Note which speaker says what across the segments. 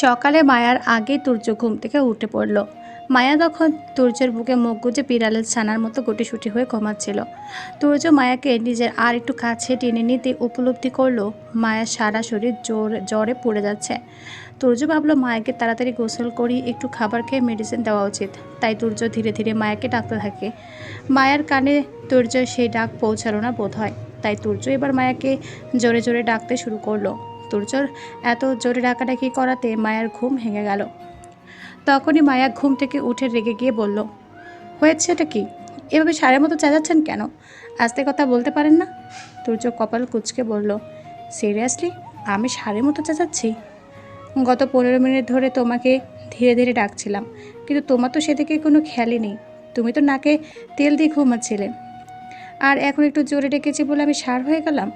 Speaker 1: সকালে মায়ার আগে তুর্য ঘুম থেকে উঠে পড়ল। মায়া তখন তুর্যের বুকে মুখ গুজে বিড়ালের ছানার মতো গুটিসুটি হয়ে ঘুমাচ্ছিল। তুর্য মায়াকে নিজের আর একটু কাছে টেনে নিতে উপলব্ধি করল মায়ার সারা শরীর জোর, জ্বরে পড়ে যাচ্ছে। তুর্য ভাবলো মায়াকে তাড়াতাড়ি গোসল করি একটু খাবার খেয়ে মেডিসিন দেওয়া উচিত। তাই তুর্য ধীরে ধীরে মায়াকে ডাকতে থাকে। মায়ার কানে তুর্যের সেই ডাক পৌঁছালো না বোধ হয় তাই তুর্য এবার মায়াকে জোরে জোরে ডাকতে শুরু করল। তুর্যর এত জোরে ডাকাডাকি করাতে মায়ার ঘুম ভেঙে গেল। তখনই মায়া ঘুম থেকে উঠে রেগে গিয়ে বলল, হয়েছে এটা কি? এভাবে সারের মতো চেঁচাচ্ছেন কেন? আস্তে কথা বলতে পারেন না? তুর্য কপাল কুচকে বলল, সিরিয়াসলি? আমি সারের মতো চেঁচাচ্ছি? গত পনেরো মিনিট ধরে তোমাকে ধীরে ধীরে ডাকছিলাম, কিন্তু তোমার তো সেদিকে কোনো খেয়ালই নেই। তুমি তো নাকে তেল দিয়ে ঘুমাচ্ছিলে। আর এখন একটু জোরে ডেকেছি বলে আমি সার হয়ে গেলাম?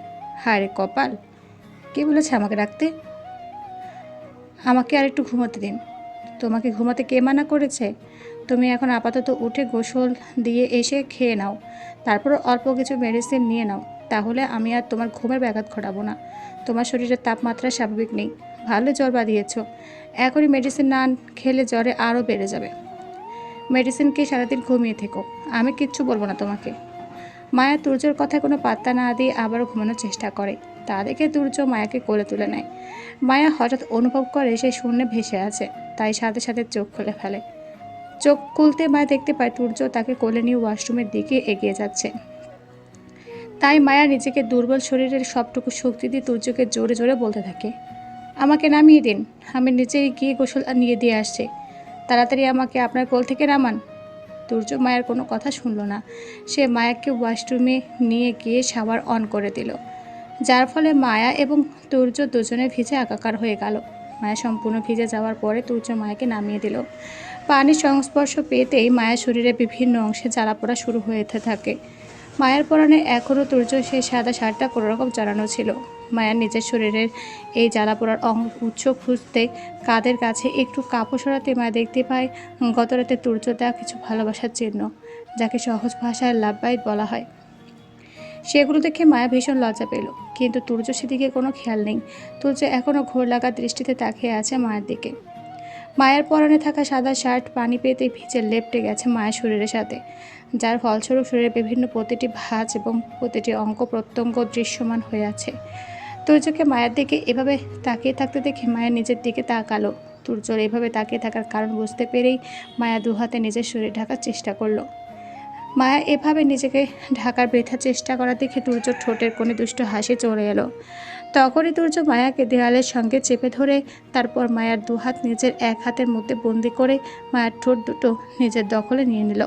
Speaker 1: হায় রে কপাল! কে বলেছে আমাকে ডাকতে? আমাকে আর একটু ঘুমাতে দিন। তোমাকে ঘুমাতে কে মানা করেছে? তুমি এখন আপাতত উঠে গোসল দিয়ে এসে খেয়ে নাও। তারপর অল্প কিছু মেডিসিন নিয়ে নাও। তাহলে আমি আর তোমার ঘুমের ব্যাঘাত ঘটাবো না। তোমার শরীরের তাপমাত্রা স্বাভাবিক নেই। ভালো জ্বর বাঁধিয়েছ। এখনই মেডিসিন না খেলে জ্বরে আরও বেড়ে যাবে। মেডিসিন সারাদিন ঘুমিয়ে থেকো। আমি কিচ্ছু বলব না তোমাকে। মায়া তুর্যর কথায় কোনো পাত্তা না দিয়ে আবারও ঘুমানোর চেষ্টা করে। তা দেখে তুর্য মায়াকে কোলে তুলে নেয়। মায়া হঠাৎ অনুভব করে সে শূন্যে ভেসে আছে তাই সাথে সাথে চোখ খুলে ফেলে। চোখ খুলতে মায়া দেখতে পায় তুর্য তাকে কোলে নিয়ে ওয়াশরুমের দিকে এগিয়ে যাচ্ছে। তাই মায়া নিজেকে দুর্বল শরীরের সবটুকু শক্তি দিয়ে তুর্যকে জোরে জোরে বলতে থাকে, আমাকে নামিয়ে দিন, আমি নিজেই গিয়ে গোসল নিয়ে দিয়ে আসছি। তাড়াতাড়ি আমাকে আপনার কোল থেকে নামান। তুর্য মায়ের কোনো কথা শুনলো না। সে মায়াকে ওয়াশরুমে নিয়ে গিয়ে শাওয়ার অন করে দিল। যার ফলে মায়া এবং তুর্য দুজনে ভিজে একাকার হয়ে গেল। মায়া সম্পূর্ণ ভিজে যাওয়ার পরে তুর্য মায়াকে নামিয়ে দিল। পানির সংস্পর্শ পেতেই মায়ের শরীরে বিভিন্ন অংশে জ্বালা পোড়া শুরু হতে থাকে। মায়ের পরনে এখনও তুর্য সেই সাদা শার্টটা কোনোরকম জ্বালানো ছিল। মায়ার নিজের শরীরের এই জ্বালা পোড়ার উৎস খুঁজতে কাদের কাছে একটু কাপড় সরাতে মায়া দেখতে পায় গত রাতে তুর্য দেওয়া কিছু ভালোবাসার চিহ্ন, যাকে সহজ ভাষায় লাভবাইট বলা হয়। সেগুলো দেখে মায়া ভীষণ লজ্জা পেল। কিন্তু তুর্য সেদিকে কোনো খেয়াল নেই। তুর্য এখনও ঘোর লাগা দৃষ্টিতে তাকিয়ে আছে মায়ের দিকে। মায়ের পরনে থাকা সাদা শার্ট পানি পেতে ভিজে লেপটে গেছে মায়ের শরীরের সাথে। যার ফলস্বরূপ শরীরের বিভিন্ন প্রতিটি ভাঁজ এবং প্রতিটি অঙ্গ প্রত্যঙ্গ দৃশ্যমান হয়ে আছে। তুর্যকে মায়ের দিকে এভাবে তাকিয়ে থাকতে দেখে মায়ের নিজের দিকে তাকালো। তুর্যর এভাবে তাকিয়ে থাকার কারণ বুঝতে পেরেই মায়া দুহাতে নিজের শরীর ঢাকার চেষ্টা করল। মায়া এভাবে নিজেকে ঢাকার বৃথা চেষ্টা করা দেখে তুর্য ঠোঁটের কোণে দুষ্ট হাসি চলে এলো। তখনই তুর্য মায়াকে দেওয়ালের সঙ্গে চেপে ধরে, তারপর মায়ার দুহাত নিজের এক হাতের মধ্যে বন্দি করে মায়ার ঠোঁট দুটো নিজের দখলে নিয়ে নিল।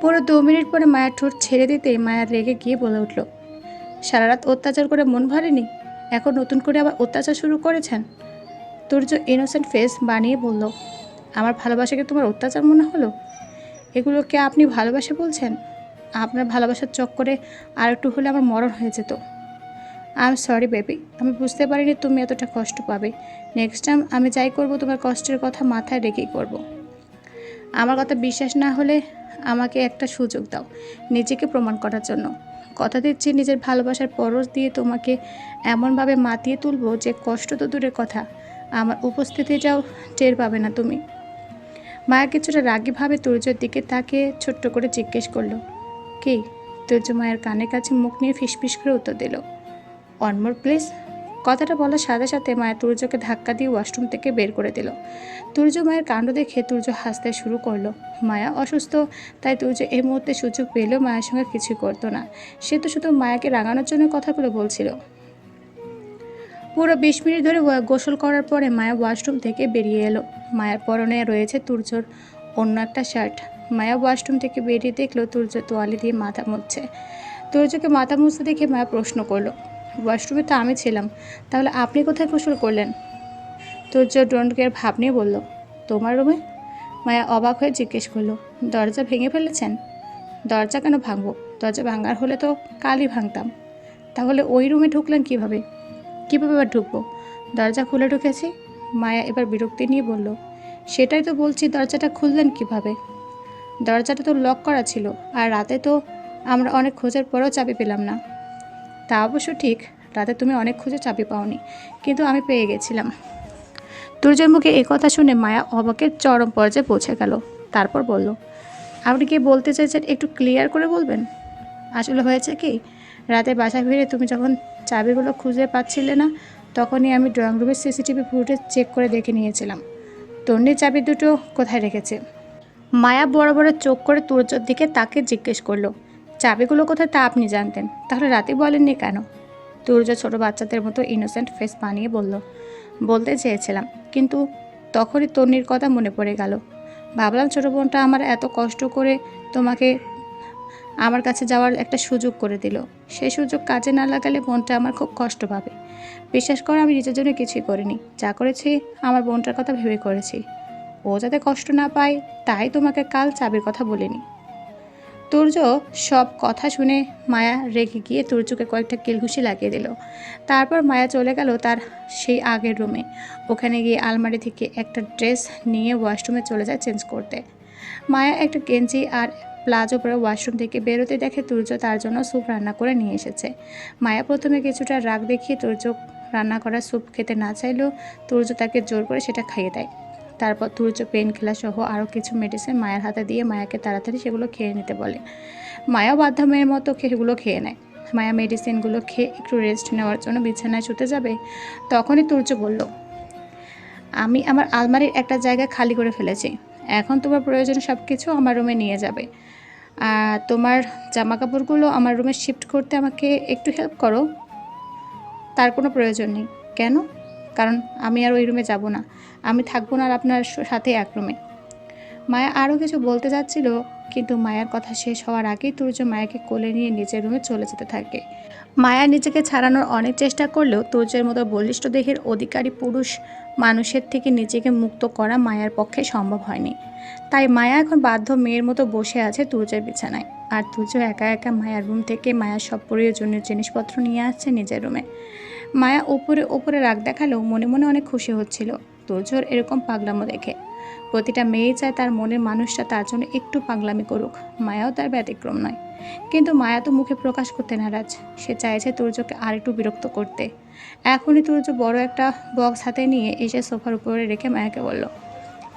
Speaker 1: পুরো দু মিনিট পরে মায়ার ঠোঁট ছেড়ে দিতেই মায়ার রেগে গিয়ে বলে উঠল সারা রাত অত্যাচার করে মন ভরেনি? এখন নতুন করে আবার অত্যাচার শুরু করেছেন? তুর্য ইনোসেন্ট ফেস বানিয়ে বলল, আমার ভালোবাসাকে তোমার অত্যাচার মনে হলো? এগুলোকে আপনি ভালোবাসা বলছেন? আপনার ভালোবাসার চক্করে আর একটু হলে আমার মরণ হয়ে যেত। আই এম সরি বেবি আমি বুঝতে পারিনি তুমি এতটা কষ্ট পাবে। নেক্সট টাইম আমি যাই করব, তোমার কষ্টের কথা মাথায় রেখেই করব। আমার কথা বিশ্বাস না হলে আমাকে একটা সুযোগ দাও, নিজেকে প্রমাণ করার জন্য। কথা দিচ্ছি, নিজের ভালোবাসার পরশ দিয়ে তোমাকে এমনভাবে মাতিয়ে তুলবো যে কষ্ট তো দূরের কথা। আমার উপস্থিতিটাও টের পাবে না তুমি। মায়া কিছুটা রাগীভাবে তুর্যের দিকে তাকিয়ে ছোট্ট করে জিজ্ঞেস করল, কি? তুর্য মায়ের কানের কাছে মুখ নিয়ে ফিসফিস করে উত্তর দিল অনমোর মোর প্লিজ কথাটা বলার সাথে সাথে মায়া তুর্যকে ধাক্কা দিয়ে ওয়াশরুম থেকে বের করে দিল। তুর্য মায়ের কাণ্ড দেখে তুর্য হাসতে শুরু করল, মায়া অসুস্থ? তাই তুর্য এই মুহূর্তে সুযোগ পেলেও মায়ের সঙ্গে কিছুই করতো না। সে তো শুধু মায়াকে রাগানোর জন্য কথাগুলো বলছিল। পুরো বিশ মিনিট ধরে গোসল করার পরে মায়া ওয়াশরুম থেকে বেরিয়ে এলো। মায়ার পরনে রয়েছে তুর্যর অন্য একটা শার্ট। মায়া ওয়াশরুম থেকে বেরিয়ে দেখল তুর্য তোয়ালি দিয়ে মাথা মুছছে। তুর্যকে মাথা মুছতে দেখে মায়া প্রশ্ন করল, ওয়াশরুমে তো আমি ছিলাম, তাহলে আপনি কোথায় গোসল করলেন? তুর্য ডোন্ট কেয়ার ভাব নিয়ে বলল, তোমার রুমে? মায়া অবাক হয়ে জিজ্ঞেস করল, দরজা ভেঙে ফেলেছেন? দরজা কেন ভাঙবো? দরজা ভাঙার হলে তো কালই ভাঙতাম। তাহলে ওই রুমে ঢুকলেন কীভাবে? কীভাবে আবার ঢুকবো? দরজা খুলে ঢুকেছি। মায়া এবার বিরক্তি নিয়ে বলল, সেটাই তো বলছি, দরজাটা খুললেন কীভাবে? দরজাটা তো লক করা ছিল, আর রাতে তো আমরা অনেক খোঁজার পরেও চাবি পেলাম না। তা অবশ্য ঠিক, রাতে তুমি অনেক খুঁজে চাবি পাওনি, কিন্তু আমি পেয়ে গেছিলাম। তুর্যের মুখে কথা শুনে মায়া অবাকের চরম পর্যায়ে পৌঁছে গেল, তারপর বলল, আপনি কি বলতে চাইছেন একটু ক্লিয়ার করে বলবেন? আসলে হয়েছে কি, রাতে বাসা ফিরে তুমি যখন চাবিগুলো খুঁজে পাচ্ছিলে না, তখনই আমি ড্রয়িং রুমের সিসিটিভি ফুটেজ চেক করে দেখে নিয়েছিলাম। তন্নির চাবি দুটো কোথায় রেখেছে? মায়া বড় বড় চোখ করে তুর্যর দিকে তাকে জিজ্ঞেস করল, চাবিগুলো কোথায় তা আপনি জানতেন? তাহলে রাতে বলেননি কেন? তুর্য ছোট বাচ্চাদের মতো ইনোসেন্ট ফেস বানিয়ে বলল, বলতে চেয়েছিলাম, কিন্তু তখনই তন্নির কথা মনে পড়ে গেল। ভাবলাম ছোটো বোনটা আমার এত কষ্ট করে তোমাকে আমার কাছে যাওয়ার একটা সুযোগ করে দিল। সেই সুযোগ কাজে না লাগালে বোনটা আমার খুব কষ্ট পাবে। বিশ্বাস করো, আমি নিজের জন্য কিছুই করিনি। যা করেছি, আমার বোনটার কথা ভেবে করেছি। ও যাতে কষ্ট না পায়, তাই তোমাকে কাল চাবির কথা বলিনি। তুর্য সব কথা শুনে মায়া রেগে গিয়ে তুর্যকে কয়েকটা কিলঘুষি লাগিয়ে দিল। তারপর মায়া চলে গেল তার সেই আগের রুমে। ওখানে গিয়ে আলমারি থেকে একটা ড্রেস নিয়ে ওয়াশরুমে চলে যায় চেঞ্জ করতে। মায়া একটা গেঞ্জি আর প্লাজো পরে ওয়াশরুম থেকে বেরোতে দেখে তুর্য তার জন্য স্যুপ রান্না করে নিয়ে এসেছে। মায়া প্রথমে কিছুটা রাগ দেখিয়ে তুর্য রান্না করা স্যুপ খেতে না চাইলেও তুর্য তাকে জোর করে সেটা খাইয়ে দেয়। তারপর তুর্য পেন সহ আরও কিছু মেডিসিন মায়ের হাতে দিয়ে মায়াকে তাড়াতাড়ি সেগুলো খেয়ে নিতে বলে। মায়াও বাধ্যমের মতো সেগুলো খেয়ে নেয়। মায়া মেডিসিনগুলো খেয়ে একটু রেস্ট নেওয়ার জন্য বিছানায় শুতে যাবে, তখনই তুর্য বলল, আমি আমার আলমারির একটা জায়গা খালি করে ফেলেছি। এখন তোমার প্রয়োজন সব কিছু আমার রুমে নিয়ে যাবে। তোমার জামা কাপড়গুলো আমার রুমে শিফট করতে আমাকে একটু হেল্প করো। তার কোনো প্রয়োজন নেই। কেন? কারণ আমি আর ওই রুমে যাব না। আমি থাকব না আর আপনার সাথে এক রুমে মায়া আরও কিছু বলতে যাচ্ছিল, কিন্তু মায়ার কথা শেষ হওয়ার আগেই তুর্য মায়াকে কোলে নিয়ে নিজের রুমে চলে যেতে থাকে। মায়া নিজেকে ছাড়ানোর অনেক চেষ্টা করলেও তুর্যের মতো বলিষ্ঠ দেহের অধিকারী পুরুষ মানুষের থেকে নিজেকে মুক্ত করা মায়ার পক্ষে সম্ভব হয়নি। তাই মায়া এখন বাধ্য মেয়ের মতো বসে আছে তুর্যের বিছানায়। আর তুর্য একা একা মায়ার রুম থেকে মায়ার সব প্রয়োজনীয় জিনিসপত্র নিয়ে আসছে নিজের রুমে। মায়া উপরে উপরে রাগ দেখালেও মনে মনে অনেক খুশি হচ্ছিল তুর্যর এরকম পাগলামো দেখে। প্রতিটা মেয়ে চায় তার মনের মানুষটা তার জন্য একটু পাগলামি করুক। মায়াও তার ব্যতিক্রম নয়। কিন্তু মায়া তো মুখে প্রকাশ করতে নারাজ। সে চাইছে তুর্যকে আর একটু বিরক্ত করতে। এখনই তুর্য বড় একটা বক্স হাতে নিয়ে এসে সোফার উপরে রেখে মায়াকে বলল,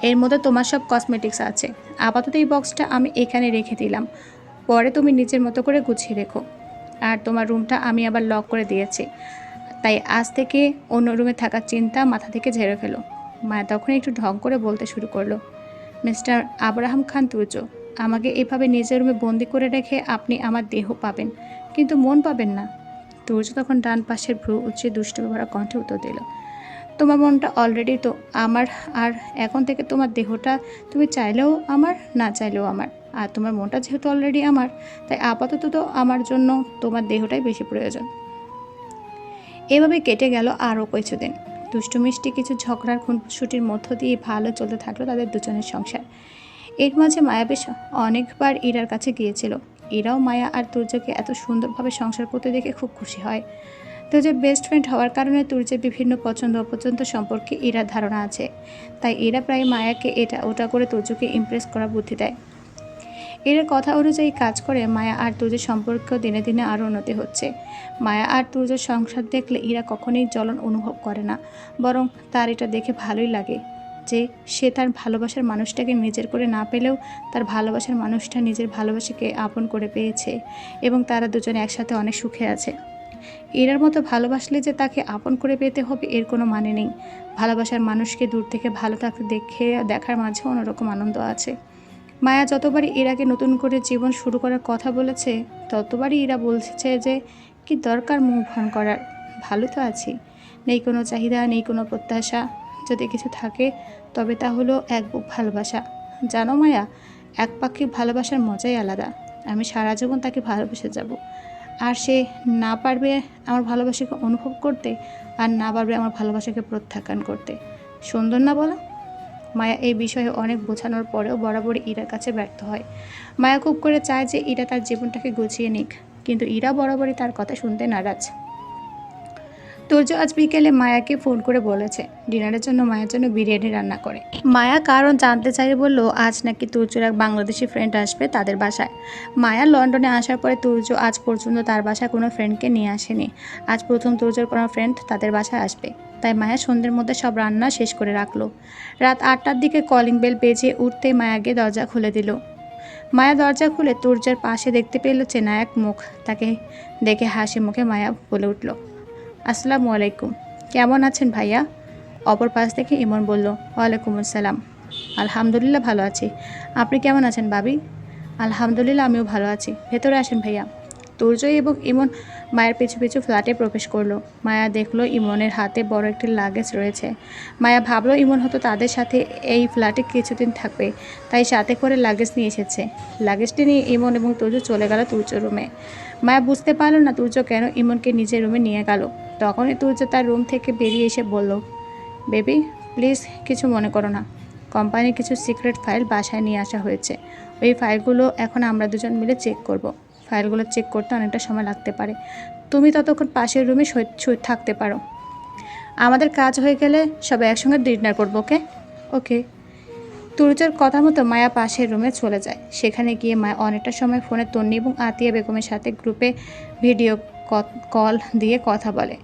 Speaker 1: এর মধ্যে তোমার সব কসমেটিক্স আছে। আপাতত এই বক্সটা আমি এখানে রেখে দিলাম। পরে তুমি নিজের মতো করে গুছিয়ে রেখো। আর তোমার রুমটা আমি আবার লক করে দিয়েছি। তাই আজ থেকে অন্য রুমে থাকার চিন্তা মাথা থেকে ঝেড়ে ফেলো। মায়া তখন একটু ঢং করে বলতে শুরু করল, মিস্টার আব্রাহাম খান তুর্য আমাকে এভাবে নিজের রুমে বন্দি করে রেখে আপনি আমার দেহ পাবেন, কিন্তু মন পাবেন না। তুর্য তখন ডান পাশের ভ্রু উচ্চে দুষ্ট ভরা কণ্ঠে উত্তর দিল, তোমার মনটা অলরেডি তো আমার, আর এখন থেকে তোমার দেহটা তুমি চাইলেও আমার, না চাইলেও আমার। আর তোমার মনটা যেহেতু অলরেডি আমার, তাই আপাতত তো আমার জন্য তোমার দেহটাই বেশি প্রয়োজন। এভাবে কেটে গেল আরও কিছুদিন। দুষ্টু মিষ্টি কিছু ঝগড়ার খুনসুটির মধ্য দিয়ে ভালো চলতে থাকল তাদের দুজনের সংসার। এর মাঝে মায়া বেশ অনেকবার ইরার কাছে গিয়েছিল। ইরাও মায়া আর তুর্যকে এত সুন্দরভাবে সংসার করতে দেখে খুব খুশি হয়। তুর্যের বেস্ট ফ্রেন্ড হওয়ার কারণে তুর্যের বিভিন্ন পছন্দ অপছন্দ সম্পর্কে ইরার ধারণা আছে। তাই এরা প্রায় মায়াকে এটা ওটা করে তুর্যকে ইমপ্রেস করার বুদ্ধি দেয়। এর কথা অনুযায়ী কাজ করে মায়া আর তুর্যের সম্পর্ক দিনে দিনে আরও উন্নতি হচ্ছে। মায়া আর তুর্যের সংসার দেখলে ইরা কখনোই জ্বলন অনুভব করে না, বরং তার এটা দেখে ভালোই লাগে। যে সে তার ভালোবাসার মানুষটাকে নিজের করে না পেলেও তার ভালোবাসার মানুষটা নিজের ভালোবাসাকে আপন করে পেয়েছে এবং তারা দুজনে একসাথে অনেক সুখে আছে। এরার মতো ভালোবাসলে যে তাকে আপন করে পেতে হবে এর কোনো মানে নেই। ভালোবাসার মানুষকে দূর থেকে ভালো থাকতে দেখে, দেখার মাঝে অন্যরকম আনন্দ আছে। মায়া যতবারই ইরাকে নতুন করে জীবন শুরু করার কথা বলেছে, ততবারই ইরা বলছে যে, কি দরকার মুখ ভন করার, ভালো তো আছি। নেই কোনো চাহিদা, নেই কোনো প্রত্যাশা। যদি কিছু থাকে, তবে তা হলো এক বুক ভালোবাসা। জানো মায়া, এক পাখি ভালোবাসার মজাই আলাদা। আমি সারা জীবন তাকে ভালোবেসে যাব। আর সে না পারবে আমার ভালোবাসাকে অনুভব করতে, আর না পারবে আমার ভালোবাসাকে প্রত্যাখ্যান করতে। সুন্দর না বলো? মায়া এই বিষয়ে অনেক বোঝানোর পরেও বরাবরই ইরার কাছে ব্যর্থ হয়। মায়া খুব করে চায় যে ইরা তার জীবনটাকে গুছিয়ে নিক, কিন্তু ইরা বরাবরই তার কথা শুনতে নারাজ। তুর্য আজ বিকেলে মায়াকে ফোন করে বলেছে। ডিনারের জন্য মায়ের জন্য বিরিয়ানি রান্না করে। মায়া কারণ জানতে চাই বলল, আজ নাকি তুর্যর এক বাংলাদেশি ফ্রেন্ড আসবে তাদের বাসায়। মায়া লন্ডনে আসার পরে তুর্য আজ পর্যন্ত তার বাসায় কোনো ফ্রেন্ডকে নিয়ে আসেনি। আজ প্রথম তুর্যর কোনো ফ্রেন্ড তাদের বাসায় আসবে। তাই মায়া সন্ধ্যের মধ্যে সব রান্না শেষ করে রাখল। রাত আটটার দিকে কলিং বেল বেজে উঠতেই মায়া গিয়ে দরজা খুলে দিল। মায়া দরজা খুলে তুর্যের পাশে দেখতে পেল চেনা এক মুখ। তাকে দেখে হাসি মুখে মায়া বলে উঠল আসসালামু আলাইকুম। কেমন আছেন ভাইয়া? অপর পাশ থেকে ইমন বলল, ওয়ালাইকুম আসসালাম। আলহামদুলিল্লাহ ভালো আছি। আপনি কেমন আছেন ভাবি? আলহামদুলিল্লাহ আমিও ভালো আছি। ভেতরে আসেন ভাইয়া। তুর্য এবং ইমন মায়ের পিছু পিছু ফ্ল্যাটে প্রবেশ করল। মায়া দেখল ইমনের হাতে বড় একটি লাগেজ রয়েছে। মায়া ভাবলো ইমন হয়তো তাদের সাথে এই ফ্ল্যাটে কিছুদিন থাকবে, তাই সাথে করে লাগেজ নিয়ে এসেছে। লাগেজটি নিয়ে ইমন এবং তুর্য চলে গেল তুর্য রুমে। মায়া বুঝতে পারল না তুর্য কেন ইমনকে নিজের রুমে নিয়ে গেল। তখনই তুর্য তার রুম থেকে বেরিয়ে এসে বলল, বেবি, প্লিজ কিছু মনে করো না। কোম্পানির কিছু সিক্রেট ফাইল বাসায় নিয়ে আসা হয়েছে। ওই ফাইলগুলো এখন আমরা দুজন মিলে চেক করব। ফাইলগুলো চেক করতে অনেকটা সময় লাগতে পারে। তুমি ততক্ষণ পাশের রুমে থাকতে পারো। আমাদের কাজ হয়ে গেলে সবাই একসঙ্গে ডিনার করব, ওকে? ওকে। তুরুজের কথা মতো মায়া পাশের রুমে চলে যায়। সেখানে গিয়ে মায়া অনেকটা সময় ফোনে তন্নি এবং আতিয়া বেগমের সাথে গ্রুপে ভিডিও কল দিয়ে কথা বলে।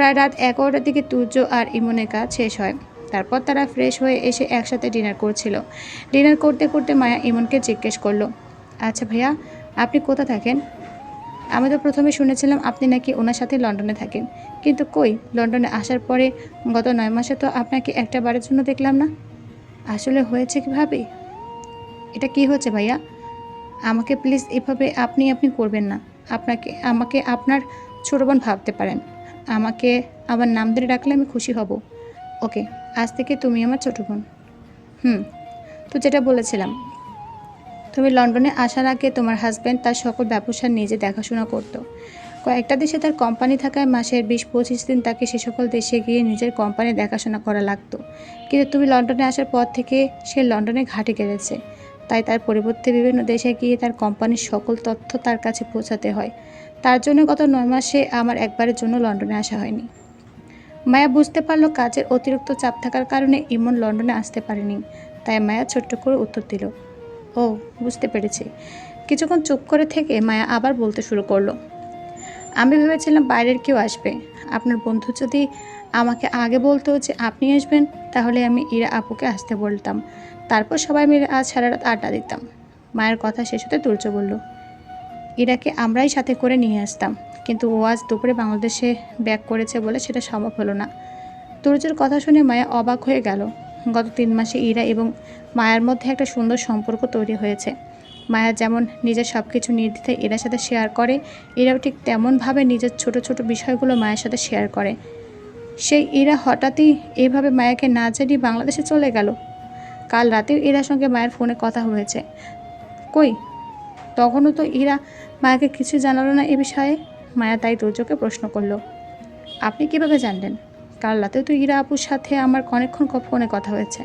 Speaker 1: প্রায় রাত এগারোটার দিকে তুর্য আর ইমনের কাজ শেষ হয়। তারপর তারা ফ্রেশ হয়ে এসে একসাথে ডিনার করছিল। ডিনার করতে করতে মায়া ইমনকে জিজ্ঞেস করল আচ্ছা ভাইয়া, আপনি কোথা থাকেন? আমি তো প্রথমে শুনেছিলাম আপনি নাকি ওনার সাথে লন্ডনে থাকেন। কিন্তু কই, লন্ডনে আসার পরে গত নয় মাসে তো আপনাকে একটা বারের জন্য দেখলাম না। আসলে হয়েছে কীভাবে? এটা কি হচ্ছে ভাইয়া? আমাকে প্লিজ এভাবে আপনি আপনি করবেন না। আপনাকে, আমাকে আপনার ছোটো বোন ভাবতে পারেন। আমাকে আমার নাম ধরে ডাকলে আমি খুশি হব। ওকে, আজ থেকে তুমি আমার ছোটো বোন। হুম, তো যেটা বলেছিলাম। তুমি লন্ডনে আসার আগে তোমার হাজব্যান্ড তার সকল ব্যবসা নিজে দেখাশোনা করতো। কয়েকটা দেশে তার কোম্পানি থাকায় মাসের বিশ পঁচিশ দিন তাকে সে সকল দেশে গিয়ে নিজের কোম্পানি দেখাশোনা করা লাগতো। কিন্তু তুমি লন্ডনে আসার পর থেকে সে লন্ডনে ঘাটে গেড়েছে তাই তার পরিবর্তে বিভিন্ন দেশে গিয়ে তার কোম্পানির সকল তথ্য তার কাছে পৌঁছাতে হয়। তার জন্য গত নয় মাসে আমার একবারের জন্য লন্ডনে আসা হয়নি। মায়া বুঝতে পারল কাজের অতিরিক্ত চাপ থাকার কারণে ইমন লন্ডনে আসতে পারেনি। তাই মায়া ছোট্ট করে উত্তর দিল, ও, বুঝতে পেরেছি। কিছুক্ষণ চুপ করে থেকে মায়া আবার বলতে শুরু করল, আমি ভেবেছিলাম বাইরের কেউ আসবে। আপনার বন্ধু যদি আমাকে আগে বলতো যে আপনি আসবেন, তাহলে আমি ইরা আপুকে আসতে বলতাম। তারপর সবাই মিলে আজ সারা রাত আড্ডা দিতাম। মায়ের কথা শেষ হতে তুর্য বলল ইরাকে আমরাই সাথে করে নিয়ে আসতাম। কিন্তু ও আজ দুপুরে বাংলাদেশে ব্যাক করেছে বলে সেটা সম্ভব হলো না। তুর্যের কথা শুনে মায়া অবাক হয়ে গেল। গত তিন মাসে ইরা এবং মায়ার মধ্যে একটা সুন্দর সম্পর্ক তৈরি হয়েছে। মায়া যেমন নিজের সব কিছু নির্দ্বিধায় এরার সাথে শেয়ার করে এরাও ঠিক তেমনভাবে নিজের ছোট ছোট বিষয়গুলো মায়ের সাথে শেয়ার করে। সেই ইরা হঠাৎই এভাবে মায়াকে না জানিয়ে বাংলাদেশে চলে গেল। কাল রাতেও ইরার সঙ্গে মায়ের ফোনে কথা হয়েছে। কই? তখনও তো ইরা মায়াকে কিছু জানালো না এ বিষয়ে? মায়া তাই তুর্যকে প্রশ্ন করল। আপনি কীভাবে জানলেন? কাল রাতেও তো ইরা আপুর সাথে আমার অনেকক্ষণ ফোনে কথা হয়েছে।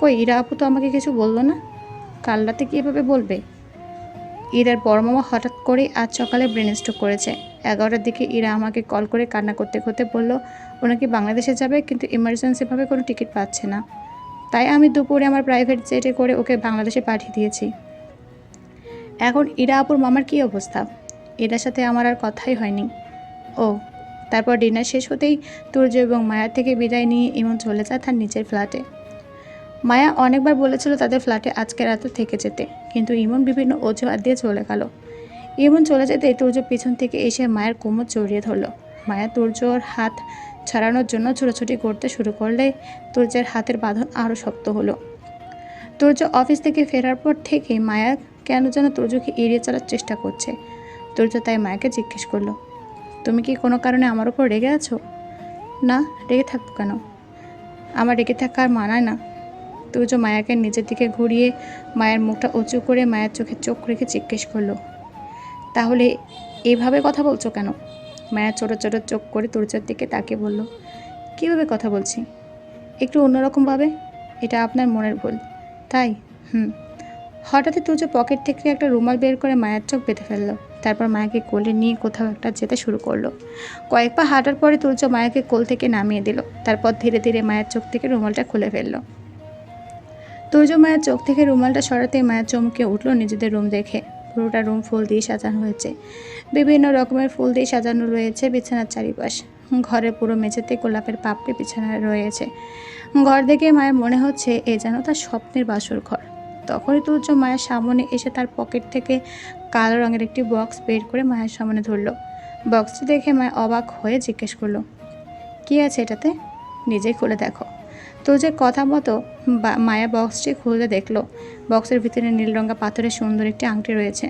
Speaker 1: কই, ইরা আপু তো আমাকে কিছু বলল না? কাল রাতে কীভাবে বলবে? ইরার বড় মামা হঠাৎ করে আজ সকালে ব্রেন স্ট্রোক করেছে। এগারোটার দিকে ইরা আমাকে কল করে কান্না করতে করতে বলল ওনাকে বাংলাদেশে যাবে, কিন্তু ইমার্জেন্সিভাবে কোনো টিকিট পাচ্ছে না। তাই আমি দুপুরে আমার প্রাইভেট জেটে করে ওকে বাংলাদেশে পাঠিয়ে দিয়েছি। এখন ইরা আপুর মামার কী অবস্থা? এটার সাথে আমার আর কথাই হয়নি। ও, তারপর ডিনার শেষ হতেই তুর্য এবং মায়া থেকে বিদায় নিয়ে ইমন চলে যায় তার নিচের ফ্ল্যাটে। মায়া অনেকবার বলেছিল তাদের ফ্ল্যাটে আজকে রাতে থেকে যেতে, কিন্তু ইমন বিভিন্ন অজুহাত দিয়ে চলে গেল। ইমন চলে যেতে তুর্য পিছন থেকে এসে মায়ের কোমর জড়িয়ে ধরলো। মায়া তুর্যর হাত ছাড়ানোর জন্য ছোটাছুটি করতে শুরু করলে তুর্যের হাতের বাঁধন আরও শক্ত হলো। তুর্য অফিস থেকে ফেরার পর থেকে মায়া কেন যেন তুর্যকে এড়িয়ে চলার চেষ্টা করছে? তুর্য তাই মায়াকে জিজ্ঞেস করল, তুমি কি কোনো কারণে আমার উপর রেগে আছো? না, রেগে থাকব কেন? আমার রেগে থাকার মানায় না। তুর্য মায়াকে নিজের দিকে ঘুরিয়ে মায়ের মুখটা উঁচু করে মায়ের চোখে চোখ রেখে জিজ্ঞেস করল, তাহলে এভাবে কথা বলছো কেন? মায়া ছোটো ছোটো চোখ করে তুর্যের দিকে তাকে বলল, কীভাবে কথা বলছি? একটু অন্যরকমভাবে? এটা আপনার মনের ভুল। তাই? হুম। হঠাৎই তুর্য পকেট থেকে একটা রুমাল বের করে মায়ের চোখ বেঁধে ফেলল। তারপর মায়াকে কোলে নিয়ে কোথাও একটা যেতে শুরু করল। কয়েক পা হাঁটার পরে তুর্য মায়াকে কোল থেকে নামিয়ে দিল। তারপর ধীরে ধীরে মায়ের চোখ থেকে রুমালটা খুলে ফেলল। তুর্য মায়ের চোখ থেকে রুমালটা সরাতেই মায়ের চমকে উঠল নিজেদের রুম দেখে। পুরোটা রুম ফুল দিয়ে সাজানো হয়েছে। বিভিন্ন রকমের ফুল দিয়ে সাজানো রয়েছে বিছানার চারিপাশ। ঘরে পুরো মেঝেতে গোলাপের পাপড়ি বিছানা রয়েছে। ঘর দেখে মায়ের মনে হচ্ছে এ যেন তার স্বপ্নের বাসর ঘর। তখনই তুর্য মায়ের সামনে এসে তার পকেট থেকে কালো রঙের একটি বক্স বের করে মায়ের সামনে ধরলো। বক্সটি দেখে মায় অবাক হয়ে জিজ্ঞেস করল, কী আছে এটাতে? নিজেই খুলে দেখো। তুর্যের কথা মতো মায়া বক্সটি খুলে দেখল। বক্সের ভিতরে নীল রঙা পাথরের সুন্দর একটি আংটি রয়েছে।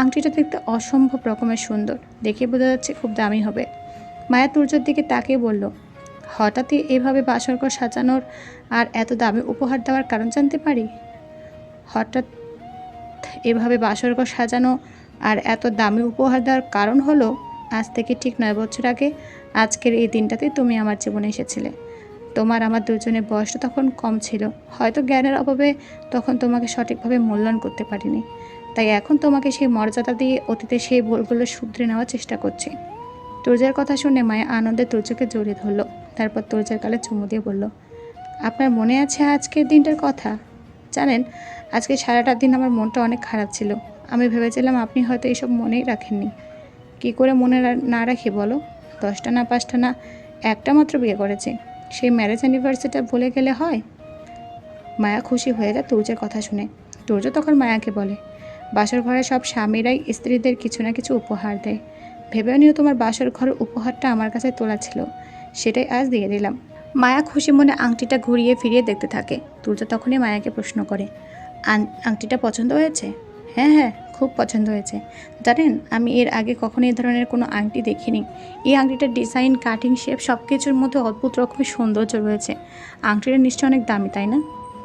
Speaker 1: আংটিটা দেখতে অসম্ভব রকমের সুন্দর। দেখে বোঝা যাচ্ছে খুব দামি হবে। মায়া তুর্যর দিকে তাকিয়ে বলল, হঠাৎই এভাবে বাসরঘর সাজানোর আর এত দামি উপহার দেওয়ার কারণ জানতে পারি? হঠাৎ এভাবে বাসরঘর সাজানো আর এত দামি উপহার দেওয়ার কারণ হলো, আজ থেকে ঠিক নয় বছর আগে আজকের এই দিনটাতে তুমি আমার জীবনে এসেছিলে। তোমার আমার দুজনের বয়সটা তখন কম ছিল। হয়তো জ্ঞানের অভাবে তখন তোমাকে সঠিকভাবে মূল্যায়ন করতে পারিনি। তাই এখন তোমাকে সেই মর্যাদা দিয়ে অতীতে সেই ভুলগুলো শুধরে নেওয়ার চেষ্টা করছি। তুর্যের কথা শুনে মায়া আনন্দে তুর্যকে জড়িয়ে ধরলো। তারপর তুর্যের কালে চুমু দিয়ে বলল, আপনার মনে আছে আজকের দিনটার কথা? জানেন, আজকে সারাটা দিন আমার মনটা অনেক খারাপ ছিল। আমি ভেবেছিলাম আপনি হয়তো এইসব মনেই রাখেননি। কি করে মনে না রাখি বলো? দশটা না পাঁচটা না একটা মাত্র বিয়ে করেছে। সেই ম্যারেজ অ্যানিভার্সারিটা ভুলে গেলে হয়? মায়া খুশি হয়ে যায় তুর্যের কথা শুনে। তুর্য তখন মায়াকে বলে, বাসর ঘরে সব স্বামীরাই স্ত্রীদের কিছু না কিছু উপহার দেয়। ভেবেও নিও তোমার বাসর ঘরের উপহারটা আমার কাছে তোলা ছিল। সেটাই আজ দিয়ে দিলাম। মায়া খুশি মনে আংটিটা ঘুরিয়ে ফিরিয়ে দেখতে থাকে। তুর্য তখনই মায়াকে প্রশ্ন করে আংটিটা পছন্দ হয়েছে? হ্যাঁ হ্যাঁ খুব পছন্দ হয়েছে। জানেন, আমি এর আগে কখনো এই ধরনের কোনো আংটি দেখিনি। এই আংটিটার ডিজাইন, কাটিং, শেপ সব কিছুর মধ্যে অদ্ভুত রকমের সৌন্দর্য রয়েছে। আংটিটা নিশ্চয়ই অনেক দামি, তাই না?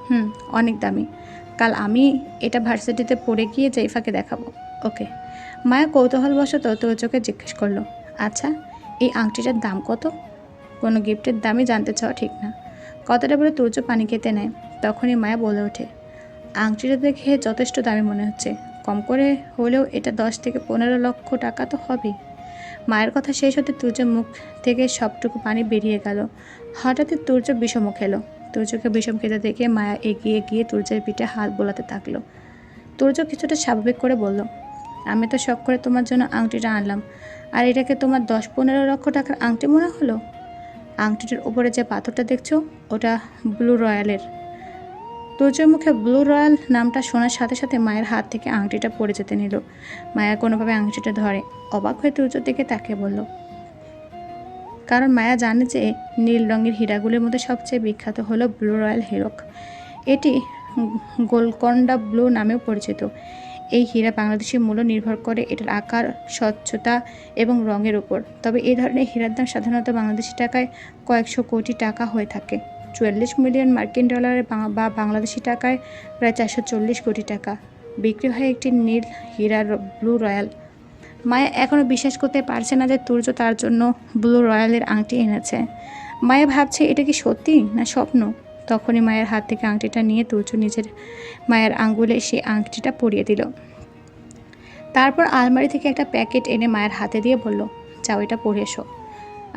Speaker 1: হুম, অনেক দামি। কাল আমি এটা ভার্সিটিতে পড়ে গিয়ে জাইফাকে দেখাবো। ওকে। মায়া কৌতূহলবশত তোজোকে জিজ্ঞেস করল আচ্ছা এই আংটিটার দাম কত? কোনো গিফটের দামই জানতে চাওয়া ঠিক না। কথাটা বলে তুর্য পানি খেতে নেয়। তখনই মায়া বলে ওঠে, আংটিটা দেখে যথেষ্ট দামি মনে হচ্ছে। কম করে হলেও এটা দশ থেকে পনেরো লক্ষ টাকা তো হবেই। মায়ের কথা শেষ হতে তুর্যের মুখ থেকে সবটুকু পানি বেরিয়ে গেল। হঠাৎই তুর্য বিষম খেলো। তুর্যকে বিষম খেতে দেখে মায়া এগিয়ে গিয়ে তুর্যের পিঠে হাত বোলাতে থাকল। তুর্য কিছুটা স্বাভাবিক করে বলল, আমি তো শখ করে তোমার জন্য আংটিটা আনলাম। আর এটাকে তোমার দশ পনেরো লক্ষ টাকার আংটি মনে হলো? আংটিটার উপরে যে পাথরটা দেখছ, ওটা ব্লু রয়্যালের তুর্যের মুখে ব্লু রয়্যাল নামটা শোনার সাথে সাথে মায়ের হাত থেকে আংটিটা পড়ে যেতে নিল। মায়া কোনোভাবে আংটিটা ধরে। অবাক হয়ে তুর্যর দিকে তাকে বলল, কারণ মায়া জানে যে নীল রঙের হীরাগুলির মধ্যে সবচেয়ে বিখ্যাত হলো ব্লু রয়্যাল হিরক। এটি গোলকন্ডা ব্লু নামেও পরিচিত। এই হীরা বাংলাদেশের মূল্য নির্ভর করে এটার আকার, স্বচ্ছতা এবং রঙের উপর। তবে এই ধরনের হীরার দাম সাধারণত বাংলাদেশি টাকায় কয়েকশো কোটি টাকা হয়ে থাকে। চুয়াল্লিশ মিলিয়ন মার্কিন ডলারে বা বাংলাদেশি টাকায় প্রায় চারশো চল্লিশ কোটি টাকা। বিক্রি হয় একটি নীল হীরার ব্লু রয়্যাল। মায়া এখনও বিশ্বাস করতে পারছে না যে তুর্য তার জন্য ব্লু রয়্যালের আংটি এনেছে। মায়া ভাবছে, এটা কি সত্যি না স্বপ্ন? তখনই মায়ের হাত থেকে আংটিটা নিয়ে তুর্য নিজের মায়ের আঙ্গুলে সেই আংটিটা পরিয়ে দিল। তারপর আলমারি থেকে একটা প্যাকেট এনে মায়ের হাতে দিয়ে বলল যাও এটা পরে এসো।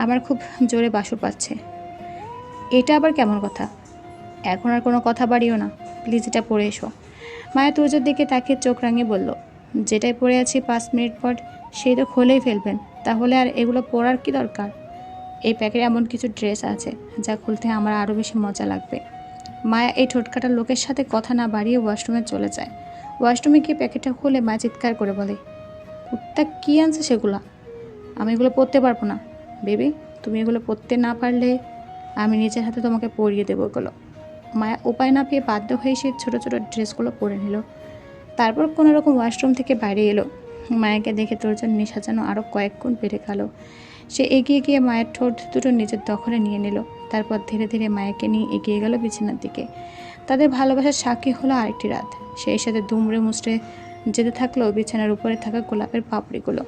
Speaker 1: আমার খুব জোরে বাসর পাচ্ছে এটা আবার কেমন কথা? এখন আর কোনো কথা বাড়িও না। প্লিজ এটা পরে এসো। মায়া তুর্যের দিকে তাকে চোখ রাঙিয়ে বলল, যেটাই পরে আছি পাঁচ মিনিট পর, সেই তো খোলেই ফেলবেন। তাহলে আর এগুলো পরার কি দরকার? এই প্যাকেটে এমন কিছু ড্রেস আছে যা খুলতে আমার আরও বেশি মজা লাগবে। মায়া এই ঠোঁটকাটা লোকের সাথে কথা না বাড়িয়ে ওয়াশরুমে চলে যায়। ওয়াশরুমে গিয়ে প্যাকেটটা খুলে মা চিৎকার করে বলে, কুত্তা, কী আনছে সেগুলো আমি এগুলো পরতে পারব না। বেবি, তুমি এগুলো পরতে না পারলে আমি নিজের হাতে তোমাকে পরিয়ে দেবো এগুলো। মায়া উপায় না পেয়ে বাধ্য হয়ে সে ছোটো ছোটো ড্রেসগুলো পরে নিল। তারপর কোনো রকম ওয়াশরুম থেকে বাইরে এলো। মায়াকে দেখে তোর জন্য নেশা যেন আরও কয়েক গুণ বেড়ে গেল। সে এগিয়ে গিয়ে মায়ের ঠোঁট দুটো নিজের দখলে নিয়ে নিল। তারপর ধীরে ধীরে মায়াকে নিয়ে এগিয়ে গেল বিছানার দিকে। তাদের ভালোবাসার সাক্ষী হলো আরেকটি রাত। সেই সাথে দুমড়ে মুচড়ে যেতে থাকল বিছানার উপরে থাকা গোলাপের পাপড়িগুলো।